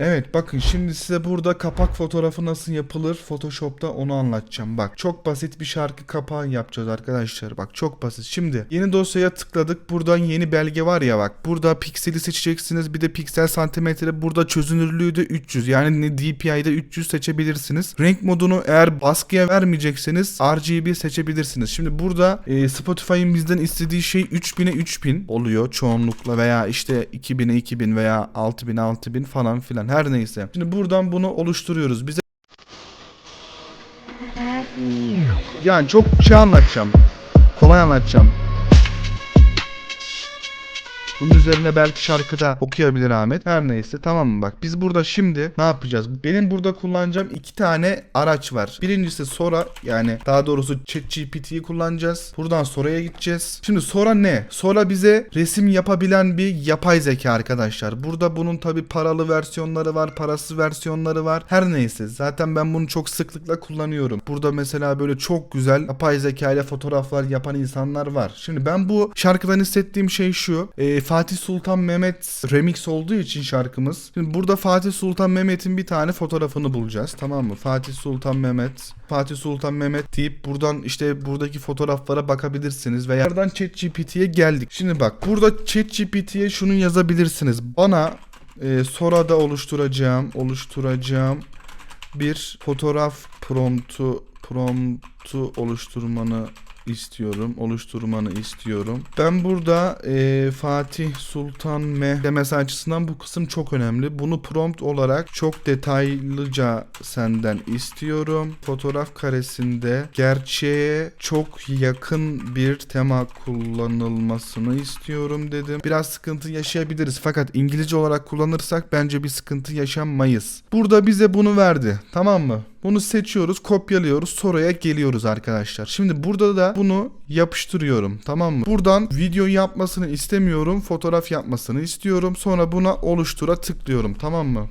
Evet bakın şimdi size burada kapak fotoğrafı nasıl yapılır Photoshop'ta onu anlatacağım. Bak çok basit bir şarkı kapağı yapacağız arkadaşlar. Bak çok basit. Şimdi yeni dosyaya tıkladık. Buradan yeni belge var ya bak. Burada pikseli seçeceksiniz. Bir de piksel santimetre. Burada çözünürlüğü de 300. Yani DPI'de 300 seçebilirsiniz. Renk modunu eğer baskıya vermeyecekseniz RGB seçebilirsiniz. Şimdi burada e, Spotify'ın bizden istediği şey 3000'e 3000 oluyor çoğunlukla veya işte 2000'e 2000 veya 6000'e 6000 falan filan her neyse. Şimdi buradan bunu oluşturuyoruz. Bize yani çok şey anlatacağım. Kolay anlatacağım. Bunun üzerine belki şarkıda okuyabilir Ahmet. Her neyse tamam mı bak biz burada şimdi ne yapacağız? Benim burada kullanacağım iki tane araç var. Birincisi Sora yani daha doğrusu ChatGPT'yi kullanacağız. Buradan Sora'ya gideceğiz. Şimdi Sora ne? Sora bize resim yapabilen bir yapay zeka arkadaşlar. Burada bunun tabi paralı versiyonları var, parasız versiyonları var. Her neyse zaten ben bunu çok sıklıkla kullanıyorum. Burada mesela böyle çok güzel yapay zeka ile fotoğraflar yapan insanlar var. Şimdi ben bu şarkıdan hissettiğim şey şu. Ee, Fatih Sultan Mehmet remix olduğu için şarkımız. Şimdi burada Fatih Sultan Mehmet'in bir tane fotoğrafını bulacağız. Tamam mı? Fatih Sultan Mehmet. Fatih Sultan Mehmet deyip buradan işte buradaki fotoğraflara bakabilirsiniz. Veya buradan ChatGPT'ye geldik. Şimdi bak burada ChatGPT'ye şunu yazabilirsiniz. Bana e, Sora'da oluşturacağım, oluşturacağım bir fotoğraf promptu promptu oluşturmanı istiyorum. Oluşturmanı istiyorum. Ben burada e, Fatih Sultan Meh demesi açısından bu kısım çok önemli. Bunu prompt olarak çok detaylıca senden istiyorum. Fotoğraf karesinde gerçeğe çok yakın bir tema kullanılmasını istiyorum dedim. Biraz sıkıntı yaşayabiliriz fakat İngilizce olarak kullanırsak bence bir sıkıntı yaşamayız. Burada bize bunu verdi. Tamam mı? Bunu seçiyoruz, kopyalıyoruz, sonraya geliyoruz arkadaşlar. Şimdi burada da bunu yapıştırıyorum. Tamam mı? Buradan video yapmasını istemiyorum, fotoğraf yapmasını istiyorum. Sonra buna oluştura tıklıyorum. Tamam mı?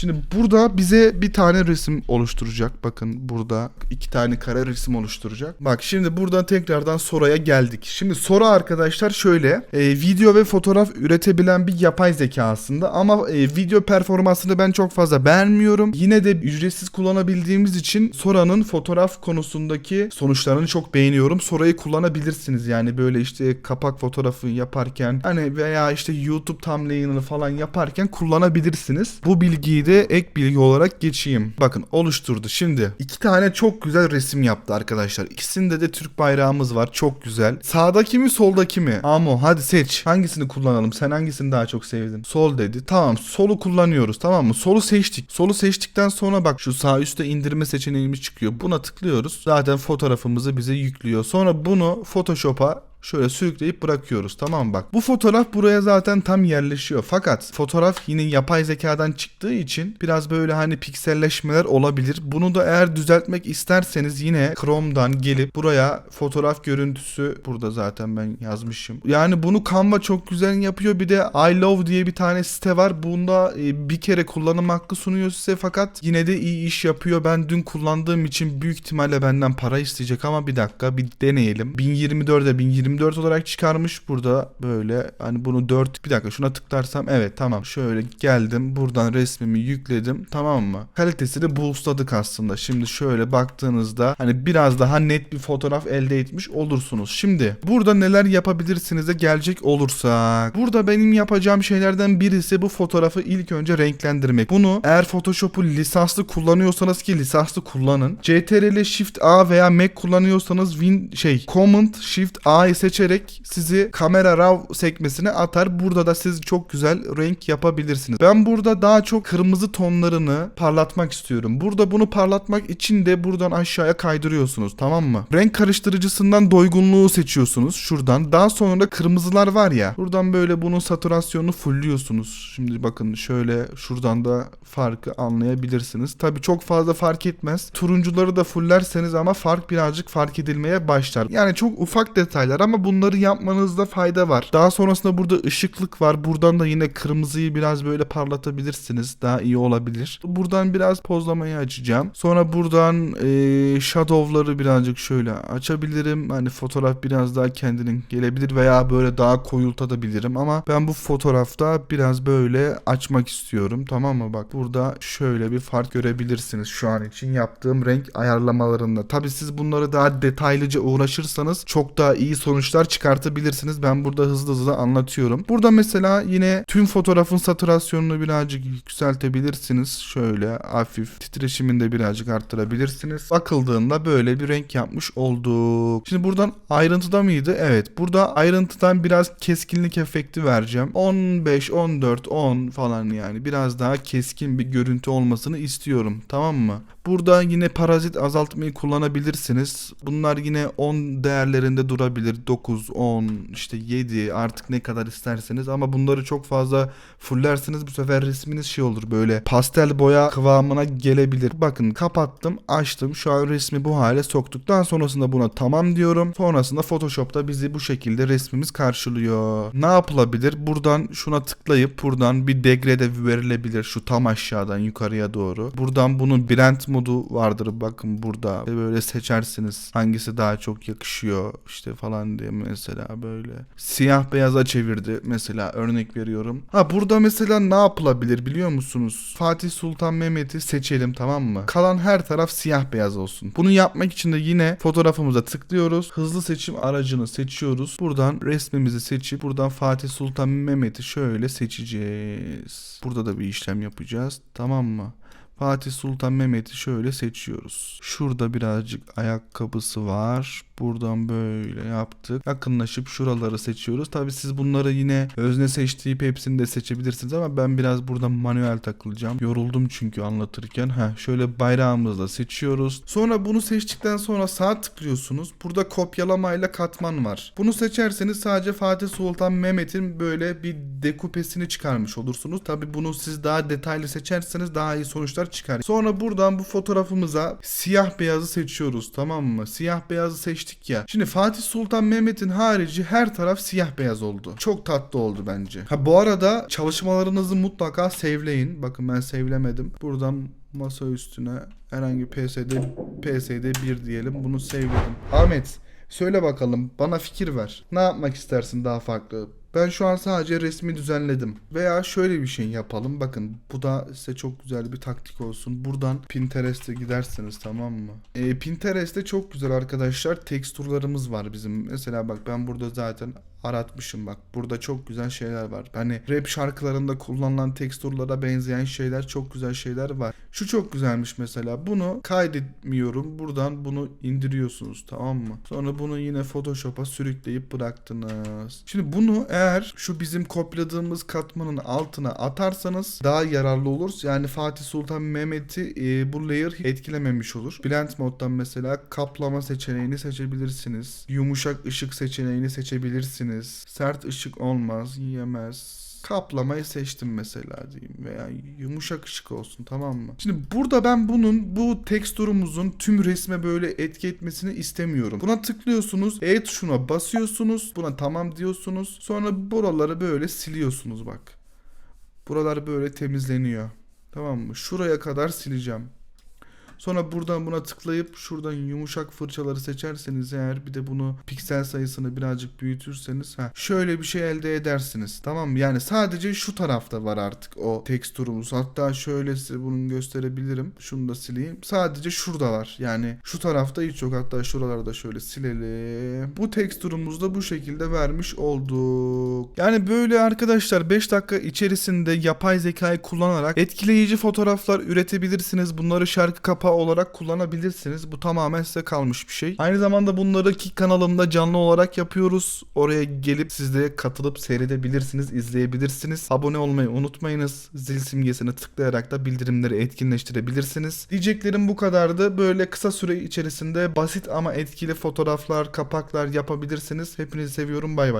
Şimdi burada bize bir tane resim oluşturacak. Bakın burada iki tane kare resim oluşturacak. Bak şimdi buradan tekrardan Sora'ya geldik. Şimdi Sora arkadaşlar şöyle e, video ve fotoğraf üretebilen bir yapay zeka aslında ama e, video performansını ben çok fazla beğenmiyorum. Yine de ücretsiz kullanabildiğimiz için Sora'nın fotoğraf konusundaki sonuçlarını çok beğeniyorum. Sora'yı kullanabilirsiniz yani böyle işte kapak fotoğrafı yaparken hani veya işte YouTube thumbnail'ını falan yaparken kullanabilirsiniz. Bu bilgiyi de ek bilgi olarak geçeyim. Bakın oluşturdu. Şimdi iki tane çok güzel resim yaptı arkadaşlar. İkisinde de Türk bayrağımız var. Çok güzel. Sağdaki mi soldaki mi? Amo hadi seç. Hangisini kullanalım? Sen hangisini daha çok sevdin? Sol dedi. Tamam solu kullanıyoruz tamam mı? Solu seçtik. Solu seçtikten sonra bak şu sağ üstte indirme seçeneğimiz çıkıyor. Buna tıklıyoruz. Zaten fotoğrafımızı bize yüklüyor. Sonra bunu Photoshop'a şöyle sürükleyip bırakıyoruz tamam? Bak bu fotoğraf buraya zaten tam yerleşiyor. Fakat fotoğraf yine yapay zekadan çıktığı için biraz böyle hani pikselleşmeler olabilir. Bunu da eğer düzeltmek isterseniz yine Chrome'dan gelip buraya fotoğraf görüntüsü burada zaten ben yazmışım. Yani bunu Canva çok güzel yapıyor. Bir de I Love diye bir tane site var. Bunda e, bir kere kullanım hakkı sunuyor size fakat yine de iyi iş yapıyor. Ben dün kullandığım için büyük ihtimalle benden para isteyecek ama bir dakika bir deneyelim. 1024'e 1024 olarak çıkarmış burada böyle hani bunu 4 bir dakika şuna tıklarsam evet tamam şöyle geldim buradan resmimi yükledim tamam mı? Kalitesini boostladık aslında. Şimdi şöyle baktığınızda hani biraz daha net bir fotoğraf elde etmiş olursunuz. Şimdi burada neler yapabilirsiniz de gelecek olursak. Burada benim yapacağım şeylerden birisi bu fotoğrafı ilk önce renklendirmek. Bunu eğer Photoshop'u lisanslı kullanıyorsanız ki lisanslı kullanın. CTRL Shift A veya Mac kullanıyorsanız Win şey Command Shift A'yı seçerek sizi kamera RAW sekmesine atar. Burada da siz çok güzel renk yapabilirsiniz. Ben burada daha çok kırmızı tonlarını parlatmak istiyorum. Burada bunu parlatmak için de buradan aşağıya kaydırıyorsunuz tamam mı? Renk karıştırıcısından doygunluğu seçiyorsunuz şuradan. Daha sonra kırmızılar var ya. Buradan böyle bunun saturasyonunu fullliyorsunuz. Şimdi bakın şöyle şuradan da farkı anlayabilirsiniz. Tabi çok fazla fark etmez. Turuncuları da fullerseniz ama fark birazcık fark edilmeye başlar. Yani çok ufak detaylar ama ama bunları yapmanızda fayda var. Daha sonrasında burada ışıklık var. Buradan da yine kırmızıyı biraz böyle parlatabilirsiniz. Daha iyi olabilir. Buradan biraz pozlamayı açacağım. Sonra buradan e, shadow'ları birazcık şöyle açabilirim. Hani fotoğraf biraz daha kendinin gelebilir veya böyle daha koyultabilirim ama ben bu fotoğrafta biraz böyle açmak istiyorum. Tamam mı? Bak burada şöyle bir fark görebilirsiniz şu an için yaptığım renk ayarlamalarında. Tabi siz bunları daha detaylıca uğraşırsanız çok daha iyi sonuçlar çıkartabilirsiniz. Ben burada hızlı hızlı anlatıyorum. Burada mesela yine tüm fotoğrafın saturasyonunu birazcık yükseltebilirsiniz. Şöyle hafif titreşimini de birazcık arttırabilirsiniz. Bakıldığında böyle bir renk yapmış olduk. Şimdi buradan ayrıntıda mıydı? Evet. Burada ayrıntıdan biraz keskinlik efekti vereceğim. 15, 14, 10 falan yani. Biraz daha keskin bir görüntü olmasını istiyorum. Tamam mı? Burada yine parazit azaltmayı kullanabilirsiniz. Bunlar yine 10 değerlerinde durabilir. 9, 10, işte 7 artık ne kadar isterseniz ama bunları çok fazla fullerseniz bu sefer resminiz şey olur böyle pastel boya kıvamına gelebilir. Bakın kapattım, açtım. Şu an resmi bu hale soktuktan sonrasında buna tamam diyorum. Sonrasında Photoshop'ta bizi bu şekilde resmimiz karşılıyor. Ne yapılabilir? Buradan şuna tıklayıp buradan bir degrede verilebilir şu tam aşağıdan yukarıya doğru. Buradan bunun blend modu vardır bakın burada. Böyle seçersiniz hangisi daha çok yakışıyor işte falan diye mesela böyle. Siyah beyaza çevirdi mesela örnek veriyorum. Ha burada mesela ne yapılabilir biliyor musunuz? Fatih Sultan Mehmet'i seçelim tamam mı? Kalan her taraf siyah beyaz olsun. Bunu yapmak için de yine fotoğrafımıza tıklıyoruz. Hızlı seçim aracını seçiyoruz. Buradan resmimizi seçip buradan Fatih Sultan Mehmet'i şöyle seçeceğiz. Burada da bir işlem yapacağız. Tamam mı? Fatih Sultan Mehmet'i şöyle seçiyoruz. Şurada birazcık ayakkabısı var. Buradan böyle yaptık. Yakınlaşıp şuraları seçiyoruz. Tabi siz bunları yine özne seçtiğip hepsini de seçebilirsiniz ama ben biraz burada manuel takılacağım. Yoruldum çünkü anlatırken. Ha şöyle bayrağımızla seçiyoruz. Sonra bunu seçtikten sonra sağ tıklıyorsunuz. Burada kopyalamayla katman var. Bunu seçerseniz sadece Fatih Sultan Mehmet'in böyle bir dekupesini çıkarmış olursunuz. Tabi bunu siz daha detaylı seçerseniz daha iyi sonuçlar çıkar. Sonra buradan bu fotoğrafımıza siyah beyazı seçiyoruz tamam mı? Siyah beyazı seçtik ya. Şimdi Fatih Sultan Mehmet'in harici her taraf siyah beyaz oldu. Çok tatlı oldu bence. Ha bu arada çalışmalarınızı mutlaka sevleyin. Bakın ben sevlemedim. Buradan masa üstüne herhangi PSD PSD 1 diyelim. Bunu sevledim. Ahmet söyle bakalım bana fikir ver. Ne yapmak istersin daha farklı? Ben şu an sadece resmi düzenledim. Veya şöyle bir şey yapalım. Bakın bu da size çok güzel bir taktik olsun. Buradan Pinterest'e gidersiniz tamam mı? E, Pinterest'te çok güzel arkadaşlar teksturlarımız var bizim. Mesela bak ben burada zaten aratmışım bak. Burada çok güzel şeyler var. Hani rap şarkılarında kullanılan teksturlara benzeyen şeyler çok güzel şeyler var. Şu çok güzelmiş mesela. Bunu kaydetmiyorum. Buradan bunu indiriyorsunuz tamam mı? Sonra bunu yine Photoshop'a sürükleyip bıraktınız. Şimdi bunu eğer şu bizim kopyaladığımız katmanın altına atarsanız daha yararlı olur. Yani Fatih Sultan Mehmet'i e, bu layer etkilememiş olur. Blend moddan mesela kaplama seçeneğini seçebilirsiniz. Yumuşak ışık seçeneğini seçebilirsiniz. Sert ışık olmaz, yiyemez. Kaplamayı seçtim mesela diyeyim veya yumuşak ışık olsun tamam mı? Şimdi burada ben bunun bu teksturumuzun tüm resme böyle etki etmesini istemiyorum. Buna tıklıyorsunuz, E tuşuna basıyorsunuz, buna tamam diyorsunuz. Sonra buraları böyle siliyorsunuz bak. Buralar böyle temizleniyor. Tamam mı? Şuraya kadar sileceğim. Sonra buradan buna tıklayıp şuradan yumuşak fırçaları seçerseniz eğer bir de bunu piksel sayısını birazcık büyütürseniz ha şöyle bir şey elde edersiniz. Tamam? Yani sadece şu tarafta var artık o teksturumuz. Hatta şöyle size bunu gösterebilirim. Şunu da sileyim. Sadece şurada var. Yani şu tarafta hiç yok. Hatta şuraları da şöyle silelim. Bu teksturumuzu da bu şekilde vermiş olduk. Yani böyle arkadaşlar 5 dakika içerisinde yapay zekayı kullanarak etkileyici fotoğraflar üretebilirsiniz. Bunları şarkı kapağı olarak kullanabilirsiniz. Bu tamamen size kalmış bir şey. Aynı zamanda bunları Kik kanalımda canlı olarak yapıyoruz. Oraya gelip siz de katılıp seyredebilirsiniz, izleyebilirsiniz. Abone olmayı unutmayınız. Zil simgesine tıklayarak da bildirimleri etkinleştirebilirsiniz. Diyeceklerim bu kadardı. Böyle kısa süre içerisinde basit ama etkili fotoğraflar, kapaklar yapabilirsiniz. Hepinizi seviyorum. Bay bay.